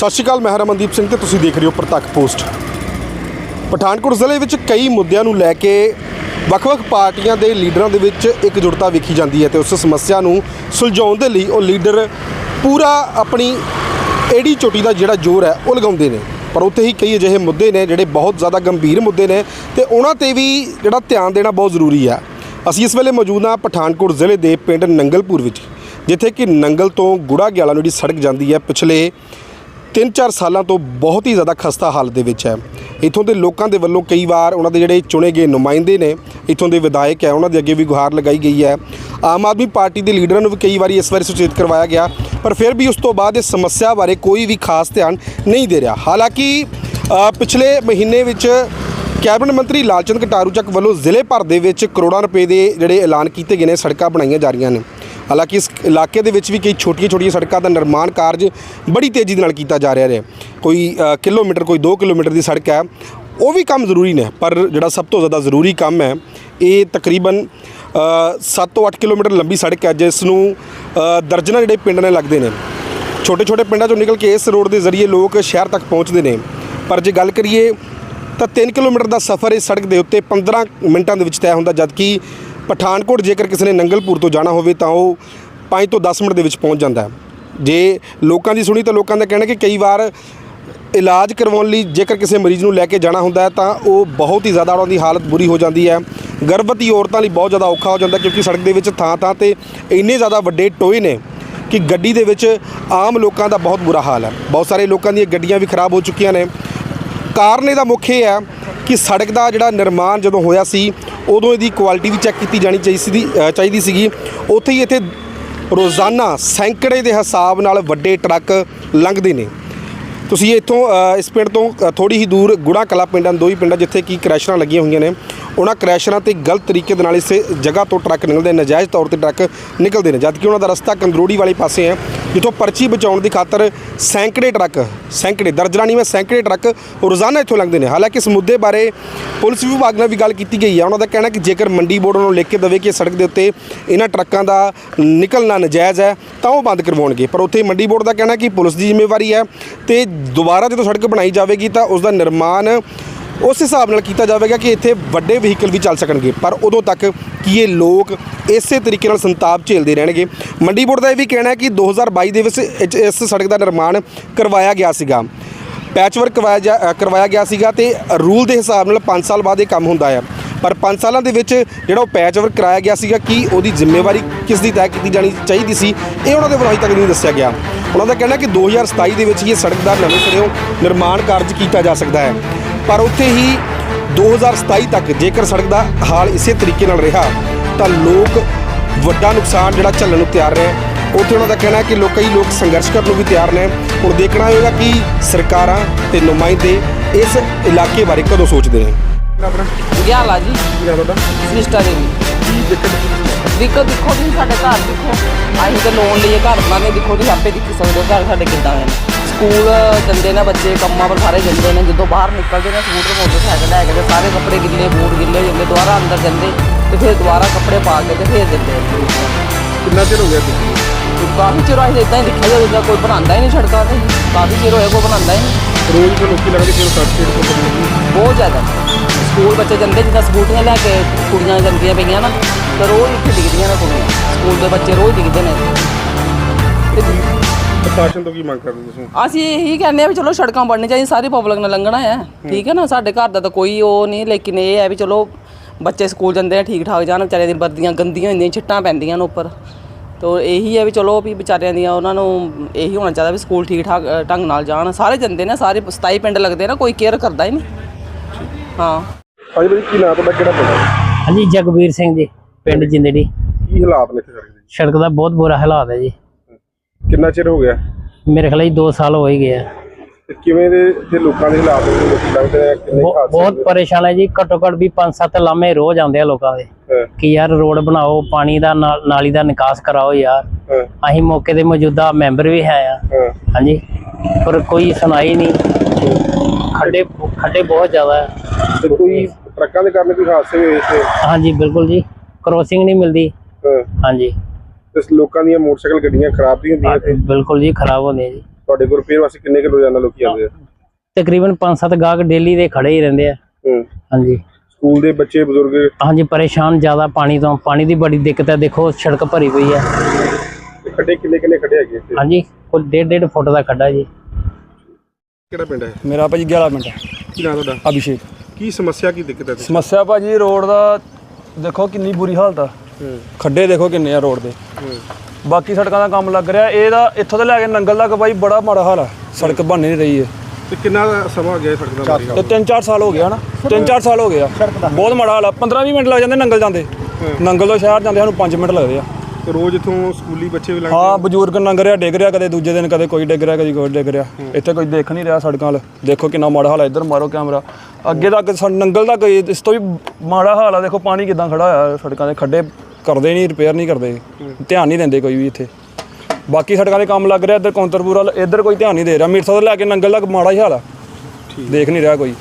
ਸਤਿ ਸ਼੍ਰੀ ਅਕਾਲ, ਮੈਂ ਹਾਂ ਰਮਨਦੀਪ ਸਿੰਘ ਤੇ ਤੁਸੀਂ ਦੇਖ ਰਹੇ ਹੋ ਪ੍ਰਤੱਖ ਪੋਸਟ। ਪਠਾਨਕੋਟ ਜ਼ਿਲ੍ਹੇ ਵਿੱਚ ਕਈ ਮੁੱਦਿਆਂ ਨੂੰ ਲੈ ਕੇ ਵੱਖ-ਵੱਖ ਪਾਰਟੀਆਂ ਦੇ ਲੀਡਰਾਂ ਦੇ ਵਿੱਚ ਇਕਜੁੱਟਤਾ ਵੇਖੀ ਜਾਂਦੀ ਹੈ ਤੇ ਉਸ ਸਮੱਸਿਆ ਨੂੰ ਸੁਲਝਾਉਣ ਦੇ ਲਈ ਉਹ ਲੀਡਰ ਪੂਰਾ ਆਪਣੀ ਏੜੀ ਚੋਟੀ ਦਾ ਜਿਹੜਾ ਜ਼ੋਰ ਹੈ, ਉਹ ਲਗਾਉਂਦੇ ਨੇ। ਪਰ ਉੱਥੇ ਹੀ ਕਈ ਅਜਿਹੇ ਮੁੱਦੇ ਨੇ ਜਿਹੜੇ ਬਹੁਤ ਜ਼ਿਆਦਾ ਗੰਭੀਰ ਮੁੱਦੇ ਨੇ ਤੇ ਉਹਨਾਂ ਤੇ ਵੀ ਜਿਹੜਾ ਧਿਆਨ ਦੇਣਾ ਬਹੁਤ ਜ਼ਰੂਰੀ ਹੈ। ਅਸੀਂ ਇਸ ਵੇਲੇ ਮੌਜੂਦ ਹਾਂ ਪਠਾਨਕੋਟ ਜ਼ਿਲ੍ਹੇ ਦੇ ਪਿੰਡ ਨੰਗਲਪੁਰ ਵਿੱਚ, ਜਿੱਥੇ ਕਿ ਨੰਗਲ ਤੋਂ ਗੁੜਾ ਗਿਆਲਾ ਨੂੰ ਜਿਹੜੀ ਸੜਕ ਜਾਂਦੀ ਹੈ, ਪਿਛਲੇ 3-4 ਸਾਲਾਂ ਤੋਂ ਬਹੁਤ ਹੀ ਜ਼ਿਆਦਾ ਖਸਤਾ ਹਾਲਤ ਦੇ ਵਿੱਚ ਹੈ। ਇੱਥੋਂ ਦੇ ਲੋਕਾਂ ਦੇ ਵੱਲੋਂ ਕਈ ਵਾਰ ਉਹਨਾਂ ਦੇ ਜਿਹੜੇ ਚੁਣੇ ਗਏ ਨੁਮਾਇੰਦੇ ਨੇ, ਇੱਥੋਂ ਦੇ ਵਿਧਾਇਕ ਹੈ, ਉਹਨਾਂ ਦੇ ਅੱਗੇ ਵੀ ਗੁਹਾਰ ਲਗਾਈ ਗਈ ਹੈ। ਆਮ ਆਦਮੀ ਪਾਰਟੀ ਦੇ ਲੀਡਰਾਂ ਨੂੰ ਵੀ ਕਈ ਵਾਰੀ ਇਸ ਬਾਰੇ ਸੁਚੇਤ ਕਰਵਾਇਆ ਗਿਆ, ਪਰ ਫਿਰ ਵੀ ਉਸ ਤੋਂ ਬਾਅਦ ਇਸ ਸਮੱਸਿਆ ਬਾਰੇ ਕੋਈ ਵੀ ਖਾਸ ਧਿਆਨ ਨਹੀਂ ਦੇ ਰਿਹਾ। ਹਾਲਾਂਕਿ ਪਿਛਲੇ ਮਹੀਨੇ ਵਿੱਚ ਕੈਬਨਿਟ ਮੰਤਰੀ ਲਾਲਚੰਦ ਕਟਾਰੂ ਚੱਕ ਵੱਲੋਂ ਜ਼ਿਲ੍ਹੇ ਭਰ ਦੇ ਵਿੱਚ ਕਰੋੜਾਂ ਰੁਪਏ ਦੇ ਜਿਹੜੇ ਐਲਾਨ ਕੀਤੇ ਗਏ ਨੇ, ਸੜਕਾਂ ਬਣਾਈਆਂ ਜਾ ਰਹੀਆਂ ਨੇ। ਹਾਲਾਂਕਿ ਇਸ ਇਲਾਕੇ ਦੇ ਵਿੱਚ ਵੀ ਕਈ ਛੋਟੀਆਂ-ਛੋਟੀਆਂ ਸੜਕਾਂ ਦਾ ਨਿਰਮਾਣ ਕਾਰਜ ਬੜੀ ਤੇਜ਼ੀ ਦੇ ਨਾਲ ਕੀਤਾ ਜਾ ਰਿਹਾ ਹੈ। ਕੋਈ ਕਿਲੋਮੀਟਰ, ਕੋਈ 2 ਕਿਲੋਮੀਟਰ ਦੀ ਸੜਕ ਹੈ। ਉਹ ਵੀ ਕੰਮ ਜ਼ਰੂਰੀ ਨੇ, ਪਰ ਜਿਹੜਾ ਸਭ ਤੋਂ ਜ਼ਿਆਦਾ ਜ਼ਰੂਰੀ ਕੰਮ ਹੈ, ਇਹ ਤਕਰੀਬਨ 7 ਤੋਂ 8 ਕਿਲੋਮੀਟਰ ਲੰਬੀ ਸੜਕ ਹੈ, ਜਿਸ ਨੂੰ ਦਰਜਨਾਂ ਜਿਹੜੇ ਪਿੰਡ ਨੇ ਲੱਗਦੇ ਨੇ। ਛੋਟੇ-ਛੋਟੇ ਪਿੰਡਾਂ ਚੋਂ ਨਿਕਲ ਕੇ ਇਸ ਰੋਡ ਦੇ ਜ਼ਰੀਏ ਲੋਕ ਸ਼ਹਿਰ ਤੱਕ ਪਹੁੰਚਦੇ ਨੇ। ਪਰ ਜੇ ਗੱਲ ਕਰੀਏ, ਤਾਂ 3 ਕਿਲੋਮੀਟਰ ਦਾ ਸਫ਼ਰ ਇਸ ਸੜਕ ਦੇ ਉੱਤੇ 15 ਮਿੰਟਾਂ ਦੇ ਵਿੱਚ ਤੈਅ ਹੁੰਦਾ, ਜਦਕਿ ਪਠਾਨਕੋਟ ਜੇਕਰ ਕਿਸੇ ਨੇ ਨੰਗਲਪੁਰ ਤੋਂ ਜਾਣਾ ਹੋਵੇ ਤਾਂ ਉਹ 5 ਤੋਂ 10 ਮਿੰਟ ਦੇ ਵਿੱਚ ਪਹੁੰਚ ਜਾਂਦਾ ਹੈ। ਜੇ ਲੋਕਾਂ ਦੀ ਸੁਣੀ ਤਾਂ ਲੋਕਾਂ ਦਾ ਕਹਿਣਾ ਕਿ ਕਈ ਵਾਰ ਇਲਾਜ ਕਰਵਾਉਣ ਲਈ ਜੇਕਰ ਕਿਸੇ ਮਰੀਜ਼ ਨੂੰ ਲੈ ਕੇ ਜਾਣਾ ਹੁੰਦਾ ਹੈ ਤਾਂ ਉਹ ਬਹੁਤ ਹੀ ਜ਼ਿਆਦਾ ਉਹਨਾਂ ਦੀ ਹਾਲਤ ਬੁਰੀ ਹੋ ਜਾਂਦੀ ਹੈ। ਗਰਭਵਤੀ ਔਰਤਾਂ ਲਈ ਬਹੁਤ ਜ਼ਿਆਦਾ ਔਖਾ ਹੋ ਜਾਂਦਾ ਕਿਉਂਕਿ ਸੜਕ ਦੇ ਵਿੱਚ ਥਾਂ ਥਾਂ ਤੇ ਇੰਨੇ ਜ਼ਿਆਦਾ ਵੱਡੇ ਟੋਏ ਨੇ ਕਿ ਗੱਡੀ ਦੇ ਵਿੱਚ ਆਮ ਲੋਕਾਂ ਦਾ ਬਹੁਤ ਬੁਰਾ ਹਾਲ ਹੈ। ਬਹੁਤ ਸਾਰੇ ਲੋਕਾਂ ਦੀਆਂ ਗੱਡੀਆਂ ਵੀ ਖਰਾਬ ਹੋ ਚੁੱਕੀਆਂ ਨੇ। ਕਾਰਨ ਇਹਦਾ ਮੁੱਖ ਇਹ ਹੈ ਕਿ ਸੜਕ ਦਾ ਜਿਹੜਾ ਨਿਰਮਾਣ ਜਦੋਂ ਹੋਇਆ ਸੀ ਉਦੋਂ ਇਹਦੀ ਕੁਆਲਿਟੀ ਵੀ ਚੈੱਕ ਕੀਤੀ ਜਾਣੀ ਚਾਹੀਦੀ ਸੀ ਅ, ਚਾਹੀਦੀ ਸੀਗੀ। ਉੱਥੇ ਹੀ ਇੱਥੇ ਰੋਜ਼ਾਨਾ ਸੈਂਕੜੇ ਦੇ ਹਿਸਾਬ ਨਾਲ ਵੱਡੇ ਟਰੱਕ ਲੰਘਦੇ ਨੇ। ਤੁਸੀਂ ਇੱਥੋਂ ਇਸ ਪਿੰਡ ਤੋਂ ਅ, ਥੋੜੀ ਹੀ ਦੂਰ ਗੁੜਾ ਕਲਾ ਪਿੰਡਾਂ ਦੋ ਹੀ ਪਿੰਡਾਂ ਜਿੱਥੇ ਕੀ ਕ੍ਰੈਸ਼ਰਾਂ ਲੱਗੀਆਂ ਹੋਈਆਂ ਨੇ। ਉਹਨਾਂ ਕ੍ਰੈਸ਼ਰਾਂ ਤੇ ਗਲਤ ਤਰੀਕੇ ਦੇ ਨਾਲ ਇਸ ਜਗ੍ਹਾ ਤੋਂ ਟਰੱਕ ਨਿਕਲਦੇ, ਨਜਾਇਜ਼ ਤੌਰ ਤੇ ਟਰੱਕ ਨਿਕਲਦੇ ਨੇ, ਜਦਕਿ ਉਹਨਾਂ ਦਾ ਰਸਤਾ ਕੰਦਰੋੜੀ ਵਾਲੇ ਪਾਸੇ ਹੈ, ਜਿੱਥੋਂ ਪਰਚੀ ਬਚਾਉਣ ਦੀ ਖਾਤਰ ਸੈਂਕੜੇ ਟਰੱਕ, ਸੈਂਕੜੇ ਦਰਜਨਾਂ ਨਹੀਂ ਮੈਂ ਸੈਂਕੜੇ ਟਰੱਕ ਰੋਜ਼ਾਨਾ ਇੱਥੋਂ ਲੰਘਦੇ ਨੇ। ਹਾਲਾਂਕਿ ਇਸ ਮੁੱਦੇ ਬਾਰੇ ਪੁਲਿਸ ਵਿਭਾਗ ਨਾਲ ਵੀ ਗੱਲ ਕੀਤੀ ਗਈ ਹੈ। ਉਹਨਾਂ ਦਾ ਕਹਿਣਾ ਕਿ ਜੇਕਰ ਮੰਡੀ ਬੋਰਡ ਨੂੰ ਲਿਖ ਕੇ ਦੇਵੇ ਕਿ ਸੜਕ ਦੇ ਉੱਤੇ ਇਹਨਾਂ ਟਰੱਕਾਂ ਦਾ ਨਿਕਲਣਾ ਨਜਾਇਜ਼ ਹੈ, ਤਾਂ ਉਹ ਬੰਦ ਕਰਵਾਉਣਗੇ। ਪਰ ਉੱਥੇ ਮੰਡੀ ਬੋਰਡ ਦਾ ਕਹਿਣਾ ਕਿ ਪੁਲਿਸ ਦੀ ਜ਼ਿੰਮੇਵਾਰੀ ਹੈ ਤੇ ਦੁਬਾਰਾ ਜਦੋਂ ਸੜਕ ਬਣਾਈ ਜਾਵੇਗੀ ਤਾਂ ਉਸ ਦਾ ਨਿਰਮਾਣ ਉਸ ਹਿਸਾਬ ਨਾਲ ਕੀਤਾ ਜਾਵੇਗਾ ਕਿ ਇੱਥੇ ਵੱਡੇ ਵਹੀਕਲ ਵੀ ਚੱਲ ਸਕਣਗੇ। ਪਰ ਉਦੋਂ ਤੱਕ ਕੀ ਇਹ ਲੋਕ ਇਸੇ ਤਰੀਕੇ ਨਾਲ ਸੰਤਾਪ ਝੇਲਦੇ ਰਹਿਣਗੇ। ਮੰਡੀ ਬੋਰਡ ਦਾ ਇਹ ਵੀ ਕਹਿਣਾ ਹੈ ਕਿ 2022 ਦੇ ਵਿੱਚ ਇਸ- ਇਸ ਸੜਕ ਦਾ ਨਿਰਮਾਣ ਕਰਵਾਇਆ ਗਿਆ ਸੀਗਾ। ਪੈਚ ਵਰਕ ਕਰਵਾਇਆ ਜਾ- ਕਰਵਾਇਆ ਗਿਆ ਸੀਗਾ ਤੇ ਰੂਲ ਦੇ ਹਿਸਾਬ ਨਾਲ 5 ਸਾਲ ਬਾਅਦ ਇਹ ਕੰਮ ਹੁੰਦਾ ਹੈ ਪਰ 5 ਸਾਲਾਂ ਦੇ ਵਿੱਚ ਜਿਹੜਾ ਉਹ ਪੈਚ ਵਰਕ ਕਰਾਇਆ ਗਿਆ ਸੀਗਾ ਕਿ ਉਹਦੀ ਜ਼ਿੰਮੇਵਾਰੀ ਕਿਸ ਦੀ ਤੈਅ ਕੀਤੀ ਜਾਣੀ ਚਾਹੀਦੀ ਸੀ, ਇਹ ਉਹਨਾਂ ਦੇ ਵੱਲੋਂ ਅਜੇ ਤੱਕ ਨਹੀਂ ਦੱਸਿਆ ਗਿਆ। ਉਹਨਾਂ ਦਾ ਕਹਿਣਾ ਕਿ 2027 ਦੇ ਵਿੱਚ ਇਹ ਸੜਕ ਦਾ ਨਵੇਂ ਸਿਰਿਓਂ ਨਿਰਮਾਣ ਕਾਰਜ ਕੀਤਾ ਜਾ ਸਕਦਾ ਹੈ। ਪਰ ਉੱਥੇ ਹੀ 2027 ਤੱਕ ਜੇਕਰ ਸੜਕ ਦਾ ਹਾਲ ਇਸੇ ਤਰੀਕੇ ਨਾਲ ਰਿਹਾ ਤਾਂ ਲੋਕ ਵੱਡਾ ਨੁਕਸਾਨ ਜਿਹੜਾ ਝੱਲਣ ਨੂੰ ਤਿਆਰ ਨੇ। ਉੱਥੇ ਉਹਨਾਂ ਦਾ ਕਹਿਣਾ ਹੈ ਕਿ ਲੋਕ ਕਈ ਲੋਕ ਸੰਘਰਸ਼ ਕਰਨ ਨੂੰ ਵੀ ਤਿਆਰ ਨੇ। ਹੁਣ ਦੇਖਣਾ ਹੋਵੇਗਾ ਕਿ ਸਰਕਾਰਾਂ ਤੇ ਨੁਮਾਇੰਦੇ ਇਸ ਇਲਾਕੇ ਬਾਰੇ ਕਦੋਂ ਸੋਚਦੇ ਨੇ। ਆਪਣਾ ਗਿਆਲਾ ਜੀ? ਕੀ ਨਾਮ ਤੁਹਾਡਾ? ਸ੍ਰਿਸ਼ਟਾ ਦੇਵੀ ਕੀ ਦਿੱਕਤ ਦੇਖੋ ਦੇਖੋ ਤੁਸੀਂ ਸਾਡੇ ਘਰ ਦੇਖੋ। ਅਸੀਂ ਤਾਂ ਲੋਨ ਲਈਏ ਘਰ ਬਣਾਉਂਦੇ ਦੇਖੋ ਤੁਸੀਂ ਆਪੇ ਦੇਖ ਸਕਦੇ ਹੋ ਘਰ ਸਾਡੇ ਕਿੱਦਾਂ ਹੈ ਸਕੂਲ ਜਾਂਦੇ ਨੇ ਬੱਚੇ ਕੰਮਾਂ ਪਰ ਸਾਰੇ ਜਾਂਦੇ ਨੇ ਜਦੋਂ ਬਾਹਰ ਨਿਕਲਦੇ ਨੇ ਸਕੂਟਰ ਮੋਟਰਸਾਈਕਲ ਲੈ ਕੇ ਤੇ ਸਾਰੇ ਕੱਪੜੇ ਗਿੱਲੇ ਬੂਟ ਗਿੱਲੇ ਜਾਂਦੇ ਦੁਬਾਰਾ ਅੰਦਰ ਜਾਂਦੇ ਤੇ ਫਿਰ ਦੁਬਾਰਾ ਕੱਪੜੇ ਪਾ ਕੇ ਤੇ ਫੇਰ ਦਿੰਦੇ ਕਿੰਨਾ ਚਿਰ ਹੋ ਗਿਆ ਤੁਸੀਂ? ਕਾਫੀ ਚਿਰ ਅਸੀਂ ਇਦਾਂ ਹੀ ਦੇਖਿਆ ਜਦੋਂ ਜਿੱਦਾਂ ਕੋਈ ਬਣਾਉਂਦਾ ਹੀ ਨਹੀਂ ਸੜਕਾਂ ਤੇ। ਕਾਫੀ ਚਿਰ ਹੋਇਆ ਕੋਈ ਬਣਾਉਂਦਾ ਹੀ ਨਹੀਂ। ਰੋਜ਼ ਤੋਂ ਲੋਕੀ ਲੱਗਦੇ ਕਿ ਤੇ ਤੋਂ ਬਹੁਤ ਜ਼ਿਆਦਾ। ਸਕੂਲ ਬੱਚੇ ਜਾਂਦੇ ਜਿੱਦਾਂ ਸਕੂਟੀਆਂ ਲੈ ਕੇ ਕੁੜੀਆਂ ਜਾਂਦੀਆਂ ਪਈਆਂ ਨਾ ਤੇ ਰੋਜ਼ ਇੱਥੇ ਦਿਖਦੀਆਂ ਨੇ ਕੁੜੀਆਂ ਸਕੂਲ ਦੇ ਬੱਚੇ ਰੋਜ਼ ਦਿਖਦੇ ਨੇ। ਤੇ ਪ੍ਰਸ਼ਾਸਨ ਤੋਂ ਕੀ ਮੰਗ ਕਰਦੇ ਤੁਸੀਂ? ਅਸੀਂ ਇਹੀ ਕਹਿੰਦੇ ਆ ਵੀ ਚਲੋ ਸੜਕਾਂ ਬਣਨੀ ਚਾਹੀਦੀਆਂ ਸਾਰੀ ਪਬਲਿਕ ਨੇ ਲੰਘਣਾ ਹੈ। ਠੀਕ ਹੈ ਨਾ? ਸਾਡੇ ਘਰ ਦਾ ਤਾਂ ਕੋਈ ਉਹ ਨਹੀਂ ਲੇਕਿਨ ਇਹ ਹੈ ਵੀ ਚਲੋ ਬੱਚੇ ਸਕੂਲ ਜਾਂਦੇ ਆ ਠੀਕ ਠਾਕ ਜਾਣ ਵਿਚਾਰਿਆਂ ਦੀਆਂ ਵਰਦੀਆਂ ਗੰਦੀਆਂ ਹੁੰਦੀਆਂ ਛਿੱਟਾਂ ਪੈਂਦੀਆਂ ਨੇ ਉੱਪਰ। ਤੋ ਇਹੀ ਹੈ ਵੀ ਚਲੋ ਵੀ ਵਿਚਾਰਿਆਂ ਦੀਆਂ ਉਹਨਾਂ ਨੂੰ ਇਹੀ ਹੋਣਾ ਚਾਹੀਦਾ ਵੀ ਸਕੂਲ ਠੀਕ ਠਾਕ ਅ, ਢੰਗ ਨਾਲ ਜਾਣ। ਸਾਰੇ ਜਾਂਦੇ ਨੇ ਸਾਰੇ 27 ਪਿੰਡ ਲੱਗਦੇ ਨਾ ਕੋਈ ਕੇਅਰ ਕਰਦਾ ਹੀ ਨਹੀਂ। ਹਾਂ। ਹਾਂਜੀ ਭਾਈ ਕੀ ਨਾਮ ਤੁਹਾਡਾ ਕਿਹੜਾ ਪਿੰਡ ਹੈ? ਹਾਂਜੀ ਜਗਬੀਰ ਸਿੰਘ ਜੀ। ਪਿੰਡ ਜਿੰਦੜੀ। ਕੀ ਹਾਲਾਤ ਨੇ ਇੱਥੇ ਸੜਕ ਦੇ ਸੜਕ ਦਾ ਬਹੁਤ ਬੁਰਾ ਹਾਲਾਤ ਹੈ ਜੀ। ਕਿੰਨਾ ਚਿਰ ਹੋ ਗਿਆ? ਮੇਰੇ ਖਿਆਲ ਜੀ 2 ਸਾਲ ਹੋ ਹੀ ਗਏ ਆ। ਤੇ ਕਿਵੇਂ ਦੇ ਇੱਥੇ ਲੋਕਾਂ ਦੇ ਹਾਲਾਤ ਨੇ ਲੋਕੀ ਲੱਗਦੇ ਨੇ ਕਿੰਨੇ ਹਾਦਸੇ ਬਹੁਤ ਪਰੇਸ਼ਾਨ ਹੈ ਜੀ ਘੱਟੋ ਘੱਟ ਵੀ 5-7 ਲਾਮੇ ਰੋਜ਼ ਆਉਂਦੇ ਆ ਲੋਕਾਂ ਦੇ ਹਾਂ, ਕਿ ਯਾਰ ਰੋਡ ਬਣਾਓ ਪਾਣੀ ਦਾ ਨਾਲ- ਨਾਲੀ ਦਾ ਨਿਕਾਸ ਕਰਾਓ ਯਾਰ। ਹਾਂ, ਅਸੀਂ ਮੌਕੇ ਦੇ ਮੌਜੂਦਾ ਮੈਂਬਰ ਵੀ ਹੈ ਆ। ਹਾਂ। ਹਾਂਜੀ। ਪਰ ਕੋਈ ਸੁਣਾਈ ਨਹੀਂ। ਖੱਡੇ ਖੱਡੇ ਬਹੁਤ ਜ਼ਿਆਦਾ। ਹੈ ਤੇ ਕੋਈ ਟਰੱਕਾਂ ਦੇ ਕਾਰਨ ਕੋਈ ਹਾਦਸੇ ਹੋਏ ਇੱਥੇ? ਹਾਂਜੀ ਬਿਲਕੁਲ ਜੀ। ਕ੍ਰੋਸਿੰਗ ਨਹੀਂ ਮਿਲਦੀ। ਹਾਂ, ਹਾਂਜੀ। ਤੇ ਲੋਕਾਂ ਦੀਆਂ ਮੋਟਰਸਾਈਕਲ ਗੱਡੀਆਂ ਖਰਾਬ ਵੀ ਹੁੰਦੀਆਂ ਇੱਥੇ? ਬਿਲਕੁਲ ਜੀ ਖਰਾਬ ਹੁੰਦੇ ਆ ਜੀ। ਤੁਹਾਡੇ ਕੋਲ ਰਿਪੇਅਰ ਵਾਸਤੇ ਕਿੰਨੇ ਕਿਲੋ ਰੋਜ਼ਾਨਾ ਲੋਕੀ ਆਉਂਦੇ ਆ? ਤਕਰੀਬਨ 5-7 ਗਾਹਕ ਡੇਲੀ ਦੇ ਖੜੇ ਹੀ ਰਹਿੰਦੇ ਆ। ਹੂੰ। ਹਾਂਜੀ। ਸਕੂਲ ਦੇ ਬੱਚੇ ਬਜ਼ੁਰਗ? ਹਾਂਜੀ ਪਰੇਸ਼ਾਨ ਜ਼ਿਆਦਾ ਪਾਣੀ ਤੋਂ। ਪਾਣੀ ਦੀ ਬੜੀ ਦਿੱਕਤ ਹੈ। ਦੇਖੋ ਸੜਕ ਭਰੀ ਪਈ ਹੈ। ਤੇ ਖੱਡੇ ਕਿੰਨੇ ਕਿੰਨੇ ਖੱਡੇ ਹੈਗੇ ਇੱਥੇ? ਹਾਂਜੀ ਕੋਈ ਡੇਢ ਡੇਢ ਫੁੱਟ ਦਾ ਖੱਡਾ ਜੀ। ਕਿਹੜਾ ਪਿੰਡ ਹੈ? ਮੇਰਾ ਭਾਜੀ 11 ਮਿੰਟ ਕੀ ਨਾਮ ਤੁਹਾਡਾ? ਅਭਿਸ਼ੇਕ। ਕੀ ਸਮੱਸਿਆ ਕੀ ਦਿੱਕਤ ਹੈ? ਸਮੱਸਿਆ ਭਾਜੀ ਰੋਡ ਦਾ ਦੇਖੋ ਕਿੰਨੀ ਬੁਰੀ ਹਾਲਤ ਆ। ਖੱਡੇ ਦੇਖੋ ਕਿੰਨੇ ਆ ਰੋਡ ਦੇ। ਬਾਕੀ ਸੜਕਾਂ ਦਾ ਕੰਮ ਲੱਗ ਰਿਹਾ। ਇਹਦਾ ਇੱਥੋਂ ਤੋਂ ਲੈ ਕੇ ਨੰਗਲ ਤੱਕ ਭਾਈ ਬੜਾ ਮਾੜਾ ਹਾਲ ਆ। ਸੜਕ ਬਣ ਨਹੀਂ ਰਹੀ ਹੈ ਤੇ ਕਿੰਨਾ ਸਮਾਂ ਹੋ ਗਿਆ ਇਹ ਸੜਕ ਦਾ ਤੇ 3-4 ਸਾਲ ਹੋ ਗਿਆ ਨਾ 3-4 ਸਾਲ ਹੋ ਗਿਆ ਬਹੁਤ ਮਾੜਾ ਹਾਲ ਆ। 15-20 ਮਿੰਟ ਲੱਗ ਜਾਂਦੇ ਨੰਗਲ ਜਾਂਦੇ। ਨੰਗਲ ਤੋਂ ਸ਼ਹਿਰ ਜਾਂਦੇ ਸਾਨੂੰ 5 ਮਿੰਟ ਲੱਗਦੇ ਆ। ਰੋਜ਼ ਇਥੋਂ ਸਕੂਲੀ ਬੱਚੇ ਵੀ ਲੰਘਦੇ ਹਾਂ ਬਜ਼ੁਰਗ ਲੰਘ ਰਿਹਾ ਡਿੱਗ ਰਿਹਾ ਕਦੇ ਦੂਜੇ ਦਿਨ ਕਦੇ ਕੋਈ ਡਿੱਗ ਰਿਹਾ ਕਦੇ ਕੋਈ ਡਿੱਗ ਰਿਹਾ। ਇੱਥੇ ਕੋਈ ਦੇਖ ਨਹੀਂ ਰਿਹਾ ਸੜਕਾਂ ਵੱਲ। ਦੇਖੋ ਕਿੰਨਾ ਮਾੜਾ ਹਾਲ ਹੈ ਇੱਧਰ ਮਾਰੋ ਕੈਮਰਾ। ਅੱਗੇ ਤੱਕ ਨੰਗਲ ਤੱਕ ਇਸ ਤੋਂ ਵੀ ਮਾੜਾ ਹਾਲ ਆ ਦੇਖੋ ਪਾਣੀ ਕਿਦਾਂ ਖੜਾ ਹੋਇਆ ਸੜਕਾਂ ਦੇ ਖੱਡੇ। ਕਰਦੇ ਨਹੀਂ ਰਿਪੇਅਰ ਨਹੀਂ ਕਰਦੇ। ਧਿਆਨ ਨਹੀਂ ਦਿੰਦੇ ਕੋਈ ਵੀ ਇੱਥੇ। ਬਾਕੀ ਸੜਕਾਂ ਦੇ ਕੰਮ ਲੱਗ ਰਿਹਾ ਇੱਧਰ ਕੌਂਤਰਪੁਰ ਵੱਲ। ਇੱਧਰ ਕੋਈ ਧਿਆਨ ਨਹੀਂ ਦੇ ਰਿਹਾ। ਮਿਰਸਾ ਤੋਂ ਲੈ ਕੇ ਨੰਗਲ ਤੱਕ ਮਾੜਾ ਹੀ ਹਾਲ ਆ। ਦੇਖ ਨਹੀਂ ਰਿਹਾ ਕੋਈ।